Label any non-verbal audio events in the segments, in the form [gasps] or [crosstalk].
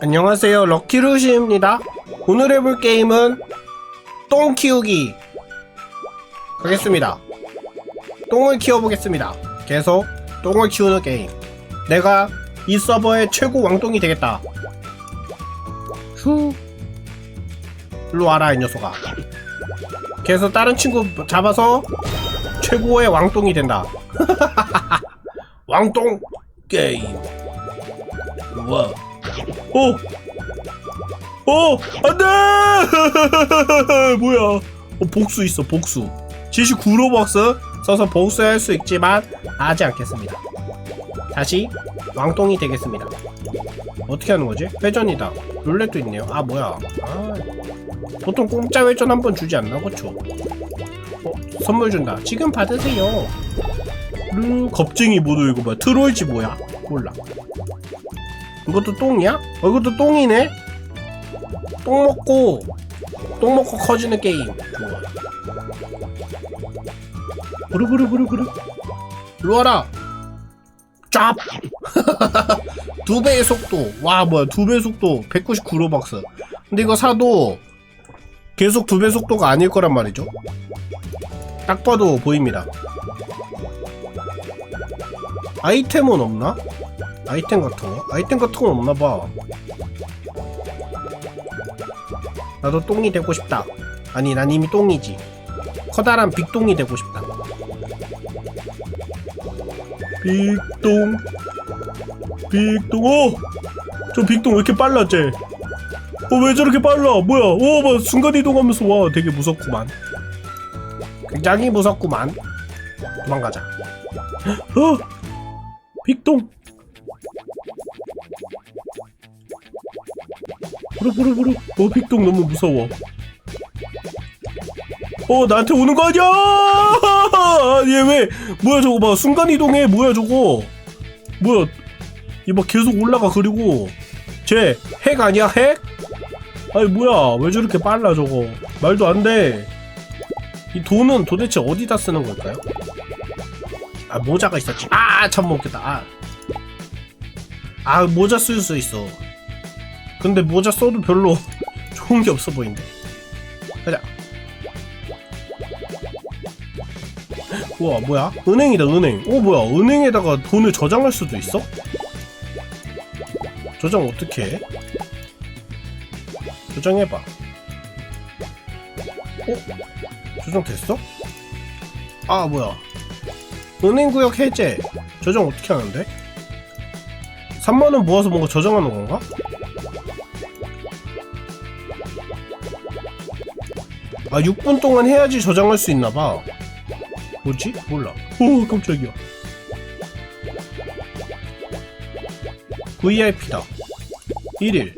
안녕하세요 럭키루시입니다. 오늘 해볼 게임은 똥 키우기 하겠습니다. 똥을 키워보겠습니다. 계속 똥을 키우는 게임. 내가 이 서버의 최고 왕똥이 되겠다. 휴 일로 와라 이 녀석아. 계속 다른 친구 잡아서 최고의 왕똥이 된다. [laughs] 왕똥 게임. 우와 오! 오! 안 돼! 뭐야. 어, 복수 있어, 복수. 79로벅스 써서 복수할 수 있지만 하지 않겠습니다. 다시 왕똥이 되겠습니다. 어떻게 하는 거지? 회전이다. 룰렛도 있네요. 아, 뭐야. 아, 보통 공짜 회전 한 번 주지 않나? 그쵸? 어, 선물 준다. 지금 받으세요. 루, 겁쟁이 모드 이거 뭐야? 트롤지 뭐야? 몰라. 이것도 똥이야? 어, 이것도 똥이네? 똥 먹고 똥 먹고 커지는 게임. 부르부르부르부르. 일로 와라. 짭! [laughs] 두 배의 속도. 와 뭐야. 두 배의 속도. 199로박스. 근데 이거 사도 계속 두 배 속도가 아닐 거란 말이죠. 딱 봐도 보입니다. 아이템은 없나? 아이템 같은 거? 아이템 같은 건 없나 봐. 나도 똥이 되고 싶다. 아니, 난 이미 똥이지. 커다란 빅똥이 되고 싶다. 빅똥. 빅똥. 오! 저 빅똥 왜 이렇게 빨라, 쟤? 어, 왜 저렇게 빨라? 뭐야? 오, 뭐, 순간이동하면서 와. 되게 무섭구만. 굉장히 무섭구만. 도망가자. [gasps] 어! 빅똥! 부르부르부르 어 빅동 너무 무서워. 어 나한테 오는 거 아니야! [laughs] 얘 왜 뭐야 저거 봐. 순간이동해. 뭐야 저거. 뭐야. 이 막 계속 올라가 그리고. 쟤 핵 아니야 핵? 아니 뭐야. 왜 저렇게 빨라 저거. 말도 안돼 이 돈은 도대체 어디다 쓰는 걸까요? 아 모자가 있었지. 아참 먹겠다. 아. 아 모자 쓸 수 있어 근데 모자 써도 별로 [laughs] 좋은 게 없어 보이는데 가자 우와 뭐야 은행이다 은행 어 뭐야 은행에다가 돈을 저장할 수도 있어? 저장 어떻게 해? 저장해봐 어? 저장 됐어? 아 뭐야 은행구역 해제 저장 어떻게 하는데? 3만원 모아서 뭔가 저장하는 건가? 아 6분 동안 해야지 저장할 수 있나봐. 뭐지? 몰라. 오 깜짝이야. VIP다. 1일.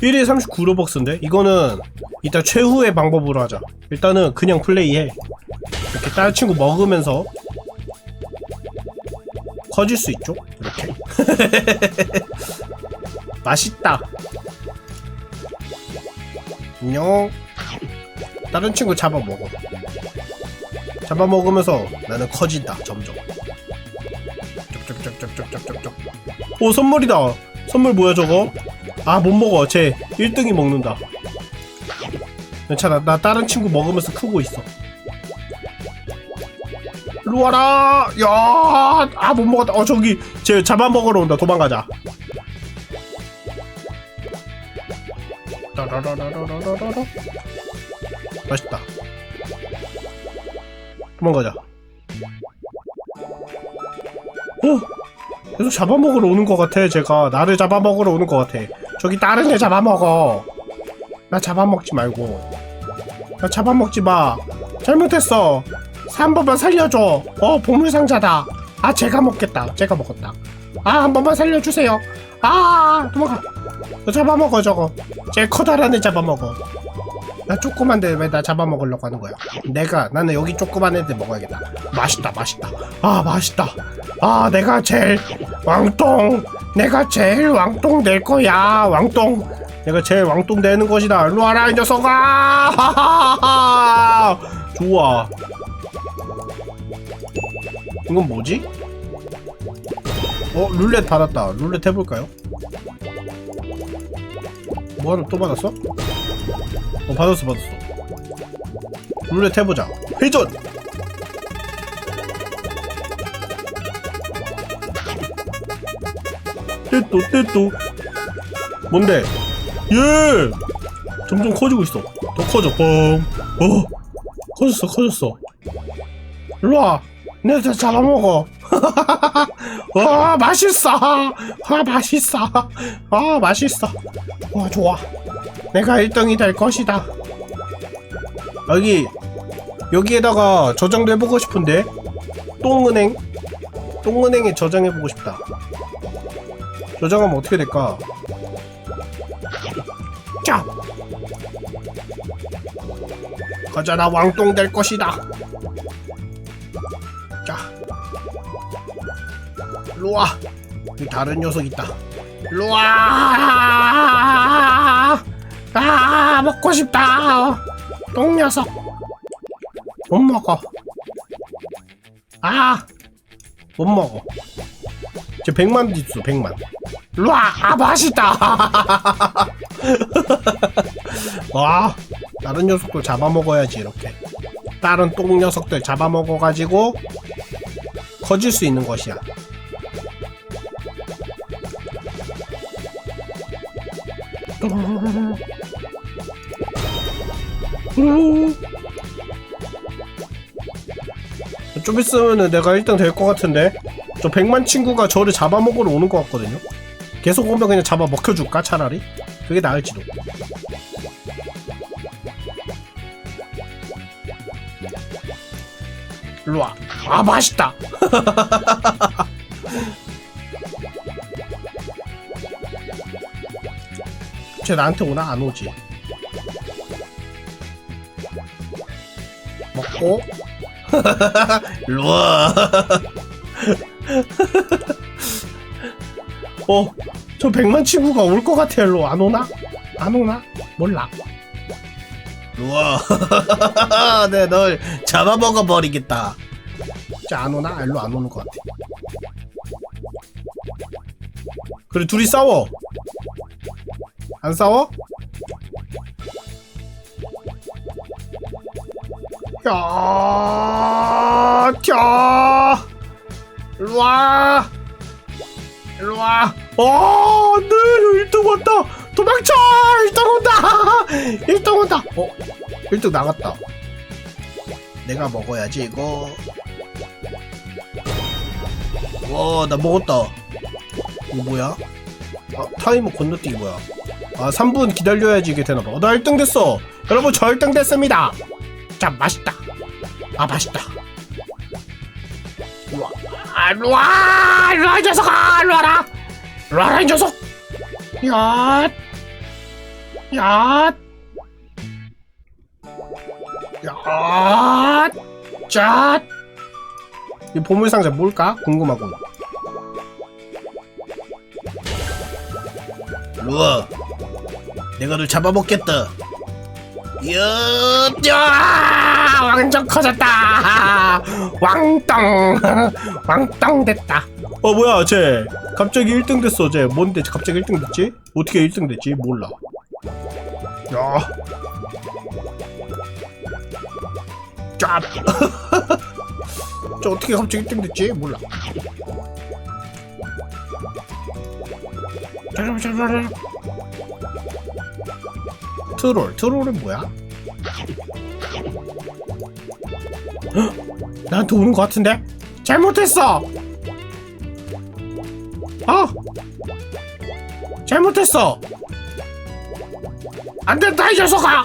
1일 39로벅스인데? 이거는 이따 최후의 방법으로 하자. 일단은 그냥 플레이해. 이렇게 다른 친구 먹으면서 커질 수 있죠? 이렇게. [laughs] 맛있다. 안녕 다른 친구 잡아먹어. 잡아먹으면서 나는 커진다 점점. 쪽쪽쪽쪽쪽쪽쪽쪽 오 선물이다. 선물 뭐야 저거? 아 못 먹어. 쟤 1등이 먹는다. 괜찮아 나 다른 친구 먹으면서 크고 있어. 일로 와라. 야아 못 먹었다. 어 저기 쟤 잡아먹으러 온다. 도망가자. 따라라라라라라라 맛있다. 도망가자. 어? 계속 잡아먹으러 오는 것 같아, 제가. 나를 잡아먹으러 오는 것 같아. 저기 다른 애 잡아먹어. 나 잡아먹지 말고. 나 잡아먹지 마. 잘못했어. 한 번만 살려줘. 어, 보물상자다. 아, 제가 먹겠다. 제가 먹었다. 아, 한 번만 살려주세요. 아, 도망가. 너 잡아먹어, 저거. 제 커다란 애 잡아먹어. 나 조그만 데 왜 나 잡아먹으려고 하는 거야? 내가 나는 여기 조그만 애들 먹어야겠다. 맛있다, 맛있다. 아, 맛있다. 아, 내가 제일 왕똥. 내가 제일 왕똥 될 거야, 왕똥. 내가 제일 왕똥 되는 것이다. 일로 와라, 이 녀석아! [laughs] 좋아. 이건 뭐지? 어, 룰렛 받았다. 룰렛 해볼까요? 뭐 하나 또 받았어? 어 받았어 받았어. 룰렛 해보자. 회전! 떼또 떼또. 뭔데? 예! 점점 커지고 있어. 더 커져. 뻥어? 커졌어 커졌어. 일로와. 내가 잡아먹어. 와 [laughs] 맛있어. 와 맛있어. 아 맛있어. 와 좋아 내가 1등이 될 것이다. 여기 여기에다가 저장도 해보고 싶은데? 똥은행? 똥은행에 저장해보고 싶다. 저장하면 어떻게 될까? 자! 가자 나 왕똥 될 것이다. 자. 일로와. 다른 녀석 있다. 일로와 아 먹고 싶다. 똥 녀석. 못 먹어. 아 못 먹어. 쟤 100만 있어 100만. 일로와. 아 맛있다. [laughs] 와 다른 녀석도 잡아먹어야지 이렇게. 다른 똥 녀석들 잡아먹어가지고 커질 수 있는 것이야 좀 있으면은 내가 1등 될 것 같은데? 저 100만 친구가 저를 잡아먹으러 오는 것 같거든요? 계속 오면 그냥 잡아먹혀줄까 차라리? 그게 나을지도. 일로와. 아 맛있다! [laughs] 쟤 나한테 오나? 안 오지 [laughs] 먹고 일로와 [laughs] 어, 저 백만 친구가 올 것 같아, 일로 안 오나? 안 오나? 몰라. 우와, [laughs] 네, 널 잡아먹어 버리겠다. 진짜 안 오나? 일로 안 오는 것 같아. 그래, 둘이 싸워. 안 싸워? 야, 야, 일로 와. 일로 와. 어, 네, 1등 왔다. 도망쳐! 1등 온다! [laughs] 1등 온다! 어, 1등 나갔다. 내가 먹어야지, 이거. 와, 나 먹었다. 이거 뭐야? 아, 타이머 건너뛰기 뭐야? 아, 3분 기다려야지 이게 되나봐. 어, 나 1등 됐어! 여러분, 저 1등 됐습니다! 자, 맛있다. 아, 맛있다. 아, 일로와! 일로와, 이 녀석아! 일로와라! 일로와라, 이 녀석! 야! 야! 야! 자! 이 보물 상자 뭘까? 궁금하군. 일로와. 내가 널 잡아먹겠다. 야! 야! 완전 커졌다! 왕똥! 왕똥 됐다. 어 뭐야 쟤 갑자기 1등 됐어 쟤 뭔데 갑자기 1등 됐지? 어떻게 1등 됐지? 몰라 야 짭! [laughs] 저 어떻게 갑자기 1등 됐지? 몰라 트롤 트롤은 뭐야? 헉! [gasps] 나한테 오는 것 같은데? 잘못했어! 어? 잘못했어. 안 된다 이 녀석아.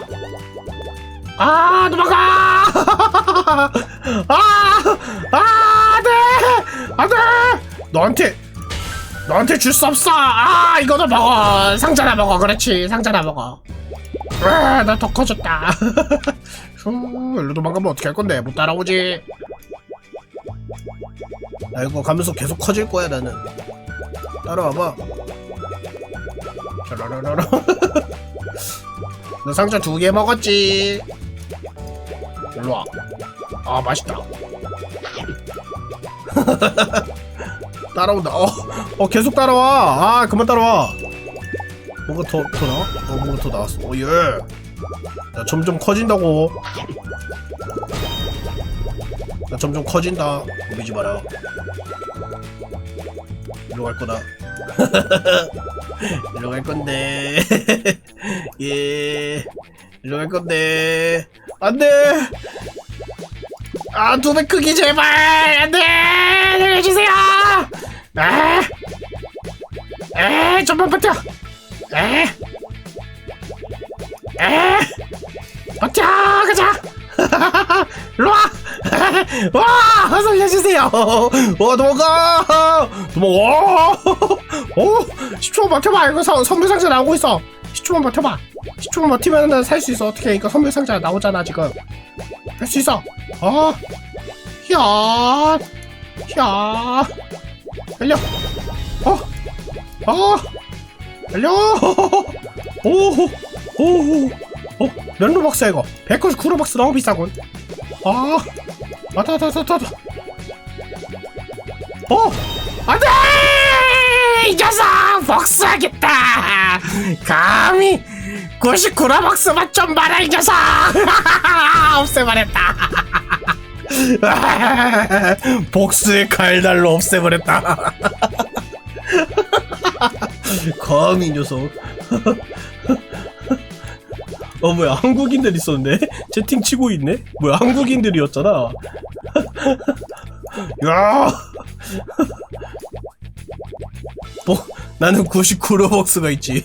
아 도망가. [laughs] 아, 아, 네, 안돼. 너한테 너한테 줄 수 없어. 아 이거도 먹어. 상자나 먹어. 그렇지. 상자나 먹어. 아, 나더 커졌다. [laughs] 휴, 일로 도망가면 어떻게 할 건데? 못 따라오지. 나 이거 가면서 계속 커질 거야 나는. 따라와봐. 짜라라라라. [laughs] 너 상자 두 개 먹었지. 일로 와. 아 맛있다. [laughs] 따라온다. 어, 어 계속 따라와. 아 그만 따라와. 뭔가 더, 더 나와? 어 뭔가 더 나왔어. 어 예. 나 점점 커진다고. 나 점점 커진다. 믿지 마라. 일로 갈 거다. [laughs] 일로 갈 건데. [laughs] 예. 일로 갈 건데. 안 돼! 아, 두 배 크기 제발! 안 돼! 내려주세요! 에! 에! 좀만 버텨! 에! 에! 버텨! 가자! [laughs] 일로 와! [laughs] 와! 살려주세요! 와, 도망가! 도망가! [laughs] 오! 10초만 버텨봐! 이거 선, 선물 상자 나오고 있어! 10초만 버텨봐! 10초만 버티면 살 수 있어. 어떻게, 이거 선물 상자 나오잖아, 지금. 할 수 있어! 어! 야! 야! 달려! 어! 어! 달려! 오! 오! 어? 몇 로벅스야 이거? 199 로벅스 너무 비싸군. 아! 왔다 왔다 왔다 왔다. 어! 안돼! 이 녀석 복수하겠다. 감히 99 로벅스 맛좀 봐라 이 녀석. [laughs] 없애버렸다. [laughs] 복수의 칼날로 없애버렸다. [laughs] [laughs] 감히 이 녀석. [laughs] 어 뭐야 한국인들 있었네? [laughs] 채팅 치고 있네? 뭐야 한국인들이었잖아. 야! 뭐, 나는 99로벅스가 있지.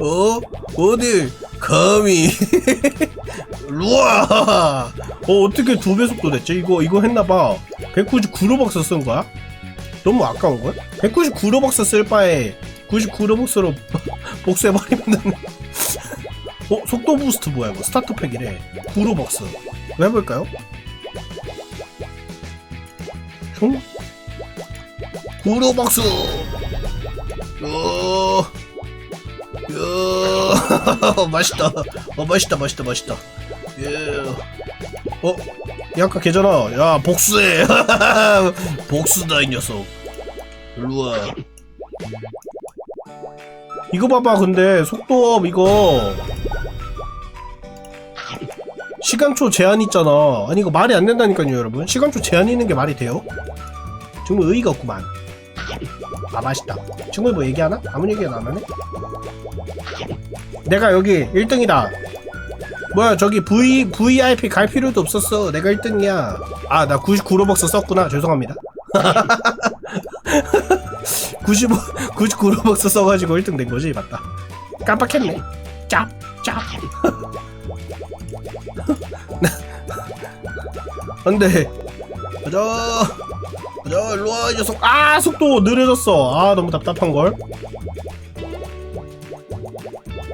어? 어디? 감히 루아! 어 어떻게 두 배 속도 됐지? 이거 이거 했나봐. 199로벅스 쓴 거야 너무 아까운 걸 199 로벅스 쓸 바에 99 로벅스로 [laughs] 복수해버리면은 [laughs] 어? 속도 부스트 뭐야 이거? 스타터 팩이래. 구로벅스. 이거 해볼까요? 총? 구로벅스! 어... 야... [laughs] 맛있다. 어 맛있다 맛있다 맛있다. 예... 어? 야 아까 걔잖아. 야 복수해. [laughs] 복수다 이 녀석. 일로와. 이거 봐봐 근데. 속도업 이거. 시간초 제한 있잖아. 아니 이거 말이 안 된다니까요 여러분. 시간초 제한 있는 게 말이 돼요? 정말 의의가 없구만. 아 맛있다. 정말 뭐 얘기하나? 아무 얘기가 안 하네? 내가 여기 1등이다 뭐야 저기 V, VIP 갈 필요도 없었어. 내가 1등이야. 아 나 99로벅스 썼구나. 죄송합니다. [laughs] 95, 99로벅스 써가지고 1등 된 거지? 맞다. 깜빡했네. 짭짭. [laughs] 안돼. 가자. 가자 일로와 이 녀석. 아 속도 느려졌어. 아 너무 답답한걸.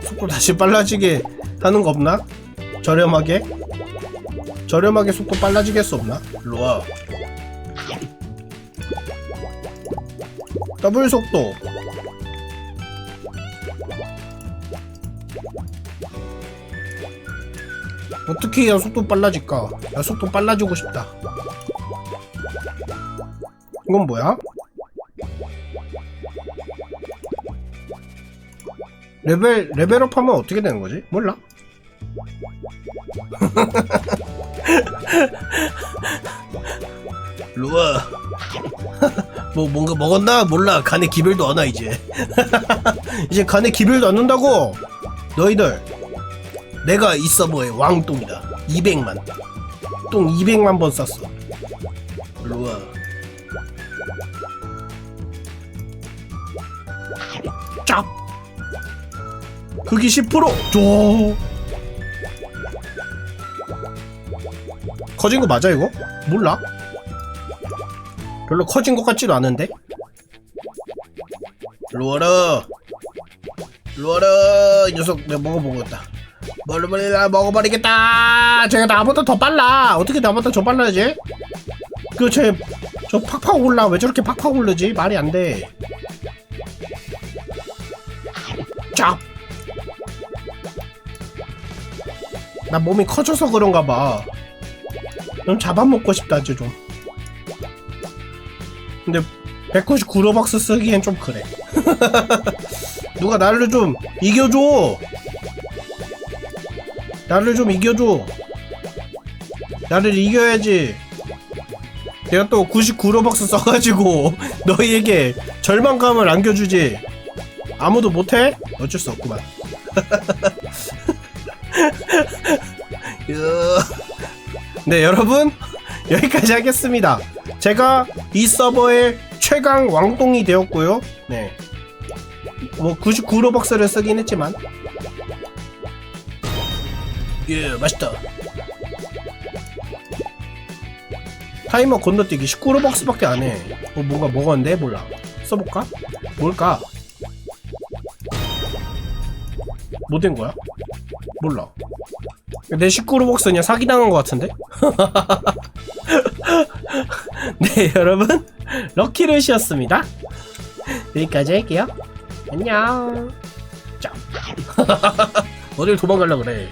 속도 다시 빨라지게 하는 거 없나? 저렴하게 저렴하게 속도 빨라지게 할수 없나? 일로와 더블 속도 어떻게 해야 속도 빨라질까? 나 속도 빨라지고 싶다. 이건 뭐야? 레벨 레벨업 하면 어떻게 되는 거지? 몰라. 루아 [laughs] 뭐 뭔가 먹었나? 몰라. 간에 기별도 안 와 이제. [laughs] 이제 간에 기별도 안 는다고? 너희들. 내가 이 서버의 왕똥이다. 200만. 똥 200만 번 쌌어. 일로와. 짭. 크기 10% 줘. 커진 거 맞아 이거? 몰라 별로 커진 것 같지도 않은데 일로 와라 이 녀석 내가 먹어보겠다 멀리멀리 먹어버리겠다 제가 나보다 더 빨라 어떻게 나보다 더 빨라지? 그쟤저 팍팍 올라 왜 저렇게 팍팍 오르지? 말이 안돼 짭! 나 몸이 커져서 그런가 봐. 좀 잡아먹고 싶다, 이제 좀. 근데 199로벅스 쓰기엔 좀 그래. [laughs] 누가 나를 좀 이겨줘. 나를 좀 이겨줘. 나를 이겨야지. 내가 또 99로벅스 써가지고 [laughs] 너희에게 절망감을 안겨주지. 아무도 못해? 어쩔 수 없구만. [laughs] 으. 네, 여러분. 여기까지 하겠습니다. 제가 이 서버의 최강 왕똥이 되었고요. 네. 뭐 99로벅스를 쓰긴 했지만. 예, 맛있다. 타이머 건너뛰기 19로벅스밖에 안 해. 어, 뭔가 먹었는데 몰라. 써볼까? 뭘까? 뭐 된 거야? 몰라. 내 19로벅스 그냥 사기당한 것 같은데? [laughs] 네, [laughs] 여러분. 럭키루시였습니다. 여기까지 할게요. 안녕. 짜. [laughs] 어딜 도망가려 그래.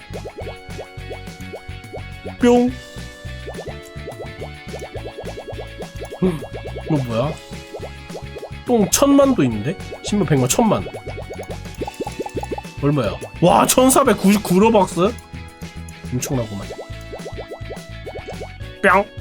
뿅. 음, 이거 뭐야? 똥 천만도 있는데? 신문 백만 천만. 얼마야? 와, 1499로벅스? 엄청나구만. 뿅.